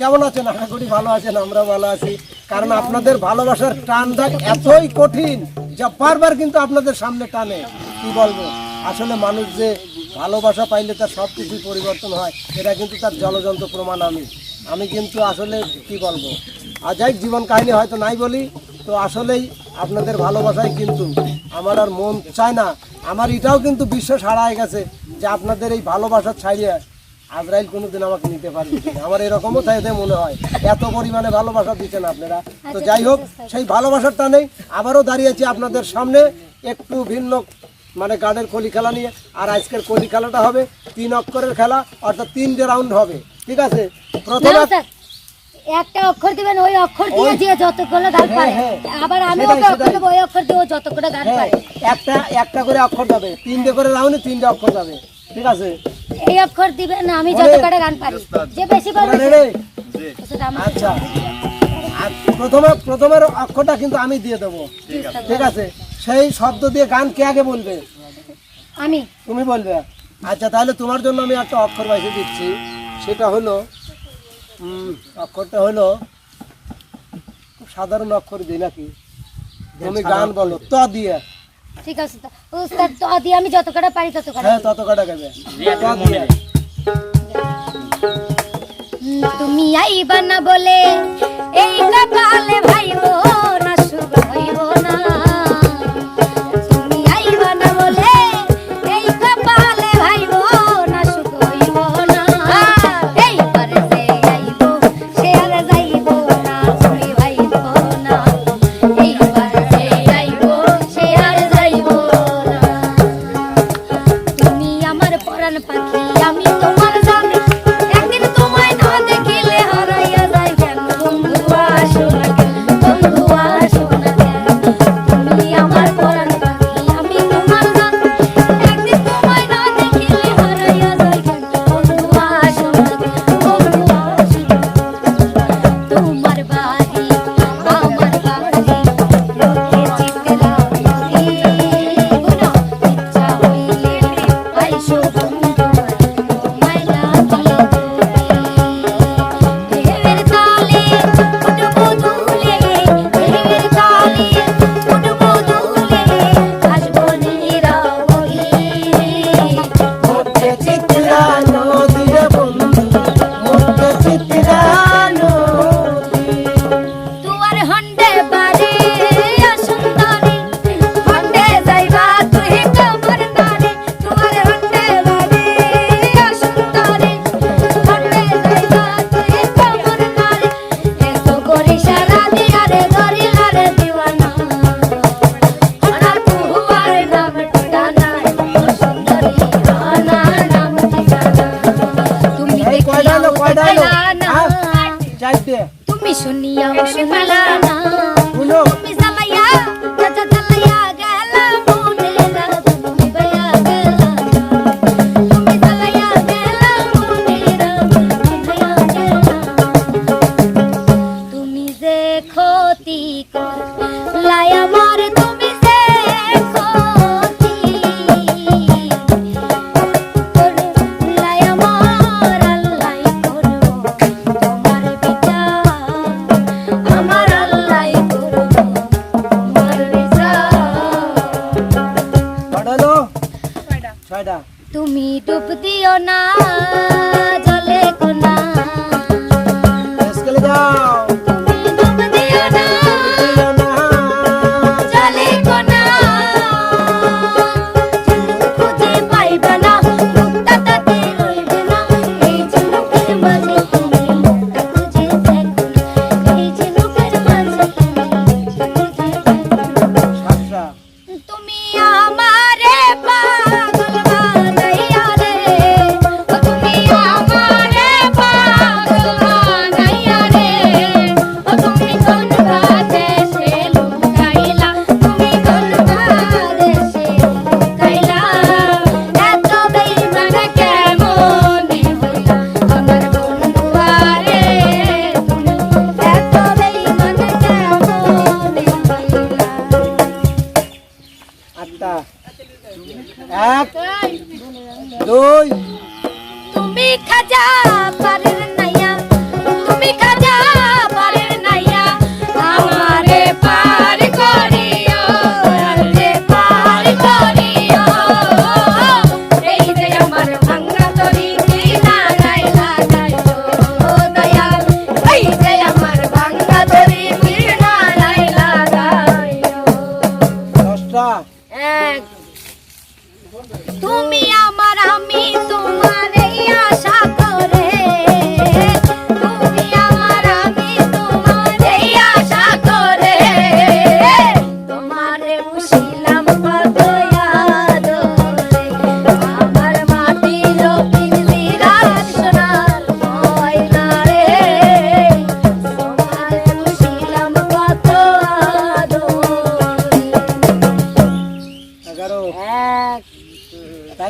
কেমন আছেন? আশা করি ভালো আছেন আমরা ভালো আছি। কারণ আপনাদের ভালোবাসার টানটা এতই কঠিন যা বারবার কিন্তু আপনাদের সামনে টানে। কি বলব? আসলে মানুষ যে ভালোবাসা পাইলে তার সব কিছুই পরিবর্তন হয়, এটা কিন্তু তার জলযন্ত্র প্রমাণ আমি। আমি কিন্তু আসলে কি বলব? আর যাই জীবন কাহিনী হয়তো নাই বলি, তো আসলেই আপনাদের ভালোবাসায় কিন্তু আমার আর মন চায় না। আমার এটাও কিন্তু বিশ্বাস হারায় গেছে যে আপনাদের এই ভালোবাসা ছাড়িয়ে আজরাইল কোনোদিন আমাকে নিতে পারবে আমার এরকমও চাইতে মনে হয়। এত পরিমাণে ভালোবাসা দিচ্ছেন আপনারা। তো যাই হোক সেই ভালোবাসার টানেই আবারও দাঁড়িয়েছি আপনাদের সামনে একটু ভিন্ন মানে গার্ডের কলি খেলা নিয়ে। আর আজকের কলি খেলাটা হবে তিন অক্ষরের খেলা অর্থাৎ তিনটে রাউন্ড হবে। ঠিক আছে? প্রথমে একটা অক্ষর দিবেন ওই অক্ষর দিয়ে যে যতগুলো গান হ্যাঁ, পারে। হ্যাঁ। আবার আমি ওকে অক্ষর। দেবো ওই অক্ষর দিয়ে যতগুলো গান হ্যাঁ পারে। একটা একটা করে অক্ষর যাবে। তিনটে করে রাউন্ডে তিনটে অক্ষর যাবে। ঠিক আছে? এই অক্ষর দিবেন আমি ওরে। যতটা গান পারি। যে বেশি পারবে তোমরা সেটা আমার আচ্ছা। প্রথমে প্রথমের অক্ষরটা কিন্তু আমি দিয়ে দেবো। ঠিক আছে। সেই শব্দ দিয়ে গান কে আগে বলবে? আমি। তুমি বলবে। আচ্ছা তাহলে তোমার জন্য আমি একটা অক্ষর বাইসে দিচ্ছি। সেটা হলো অক্ষরটা হলো খুব সাধারণ অক্ষর দিই নাকি? তুমি গান বলো। ত দিয়ে। ঠিক আছে স্যার তো দিয়ে আমি যত কাটা পারি তত কাটা হ্যাঁ তত কাটা হুম, তুমি আইবা না বলে এই কপালে ভাইবো না শুভ হইব না। পরাণ পাখি আমি তোমার তুমি শুনিয়া শুনলা না শুনো। তুমি ছয়টা। তুমি ডুব দিও না জলে কোনা। যাও।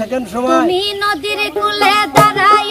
সেকেন্ড সময়। তুমি নদীর কুলে দাঁড়ায়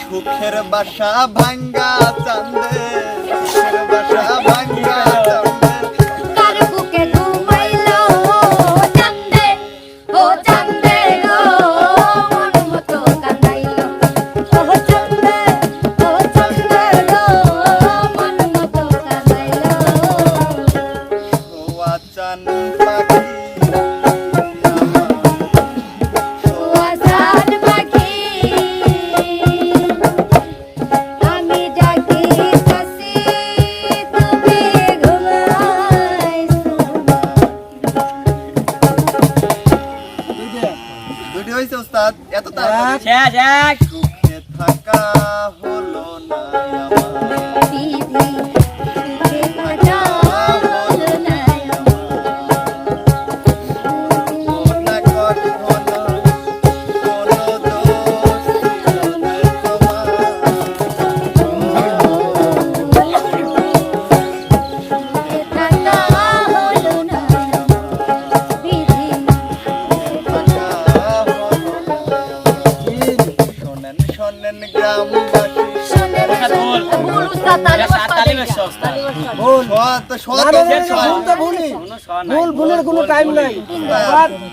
সুখের বাসা ভাঙ্গা চান্দে সুখের বাসা ভাঙ্গা રાજા ভুল ভুলের কোনো টাইম নাই।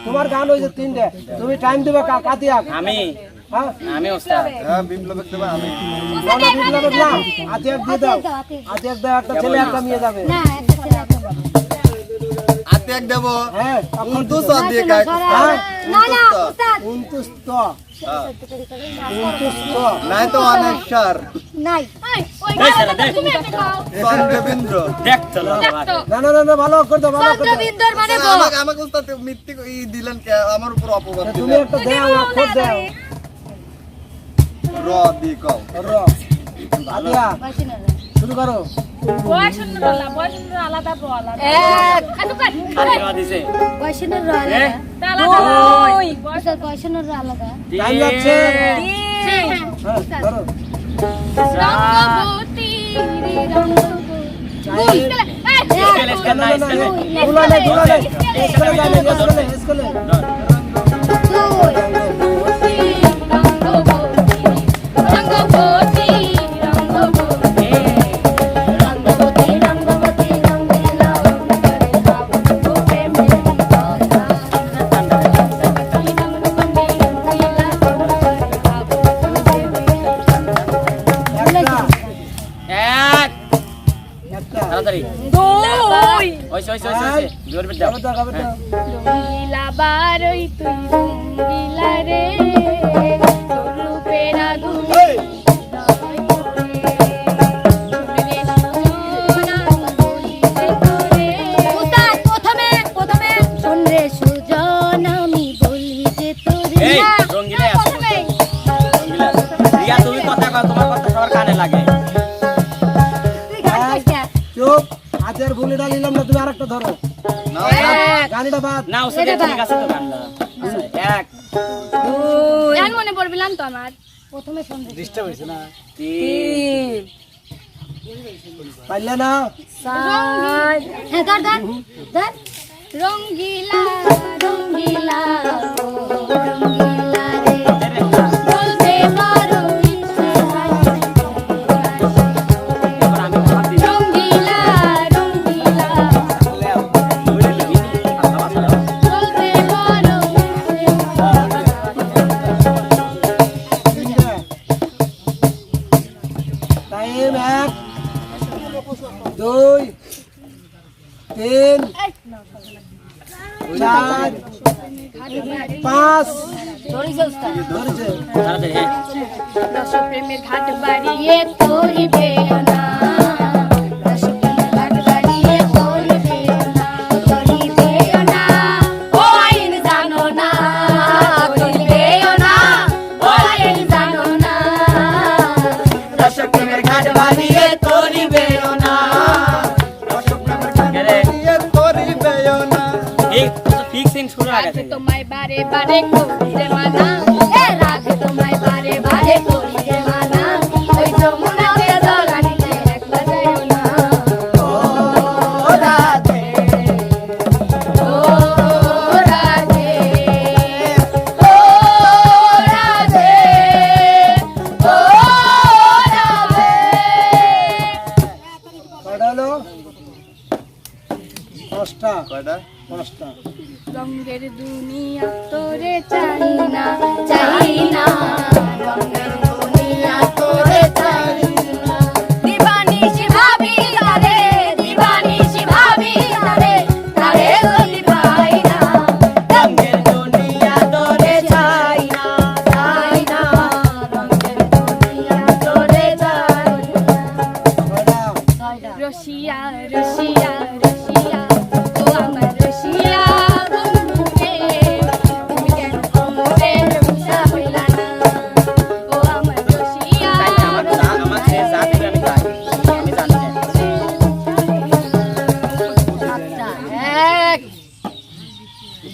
তোমার গান হয়েছে তিনটে। তুমি টাইম দেবে কাতিয়া আমি? হ্যাঁ? আমি ওস্তাদ। আমি বিপ্লব না আতিয়াক দিয়ে দাও আতিয়াক দাও একটা ছেলে একটা যাবে। না একটা ছেলে হ্যাঁ। তখন নাই তো অনেক সার নাই। চন্দ্রবিন্দ্র না না না ভালো করে দাও ভালো করে মানে আমাকে আমাকে উস্তাদ মিথ্যে ই দিলেন কে? আমার উপর অপবাদ তুমি একটা দাও অক্ষর দাও। র। দি কও র। আদিয়া শুরু করো বয়সের রলা বয়সের আলাদা বল এক খাটু কাট বয়সের রলা আলাদা দুই বয়সের আলাদা টাইম লাগছে তিন করো রঙ্গবতী রে রঙ্গবতী চুপ হাতের ভুলিটা নিলাম না তুমি আরেকটা ধরো। গাড়িটা তো গান ডিস্টার্ব হয়েছে না তিন পাইলে না চার রঙ্গিলা রঙ্গিলা and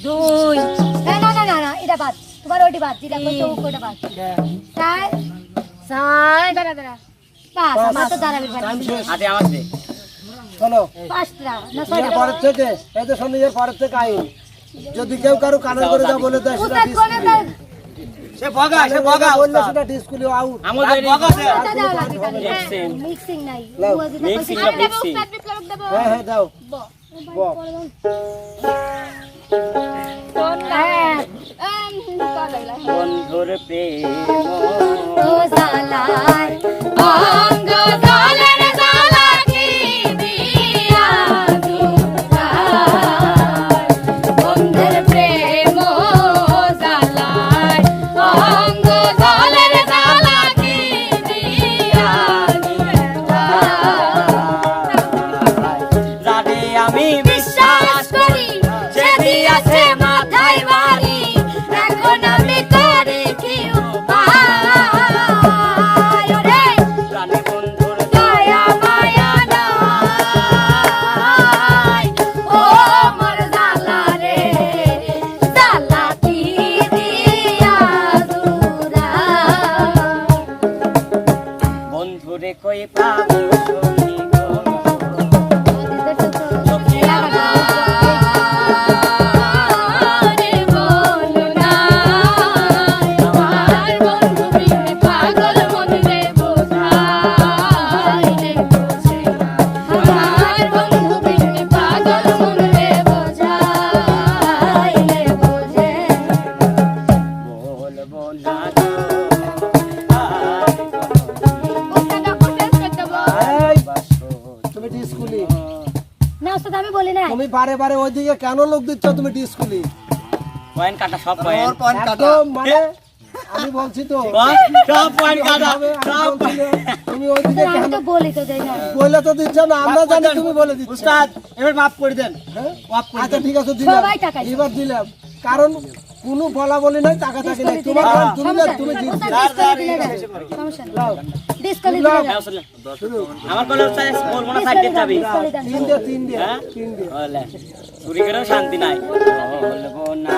দুই না না না না না এটা বাদ তোমার ওটি বাদ আমার তো দাঁড়াবে আদে আওয়াজ থেকে পরের থেকে আইন যদি কেউ কারও কানে করে যা বলে সেটা অন্য সেটা বন্ধুর প্রেম না তুমি বারে বারে ওইদিকে কেন লোক দিচ্ছ তুমি ডিসকুলি পয়েন্ট কাটা সব পয়েন্ট পয়েন্ট কাটা একদম মানে আমি বলছি তো। সব পয়েন্ট কাটা সব তুমি ওইদিকে কেন তো বলি তো দেই না। বলে তো দিচ্ছ না আমরা জানি তুমি বলে দিচ্ছ। উস্তাদ এবার মাফ করে দেন। হ্যাঁ? আচ্ছা ঠিক আছে দিলাম। সবাই টাকা এবার দিলাম। কারণ কোনো বলা বলি নাই টাকা থাকে নাই। তোমার কারণ তুমি না তুমি? আমার বলব না সাইড যাবি তিন দিয়ে তিন দিয়ে হ্যাঁ? তিন দিয়ে বলে চুরি করে শান্তি নাই। বলব না।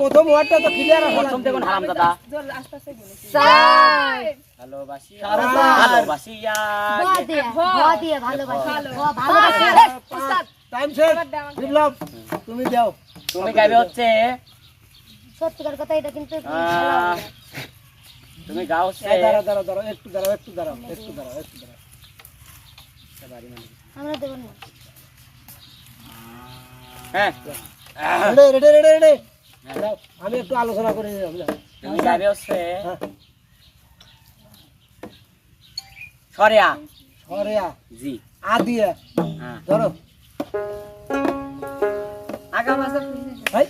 প্রথম ওয়ার্ডটা তো ক্লিয়ার প্রথম দেখুন হারাম দাদা টাইম শেষ। বিপ্লব তুমি দাও। তুমি গাইবে হচ্ছে সত্যিকার কথা এটা কিন্তু তুমি গাও দাঁড়াও দাঁড়াও দাঁড়াও একটু দাঁড়াও একটু দাঁড়াও একটু দাঁড়াও একটু দাঁড়াও। আমরা দেব না। হ্যাঁ। আমি একটু আলোচনা করে। তুমি হচ্ছে হ্যাঁ। সরিয়া। সরিয়া। জি। আ হ্যাঁ। ধরো। ভাই।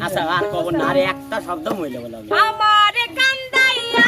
আচ্ছা আর না আরে একটা শব্দ মইলে বলে। আমারে কান্দাইয়া।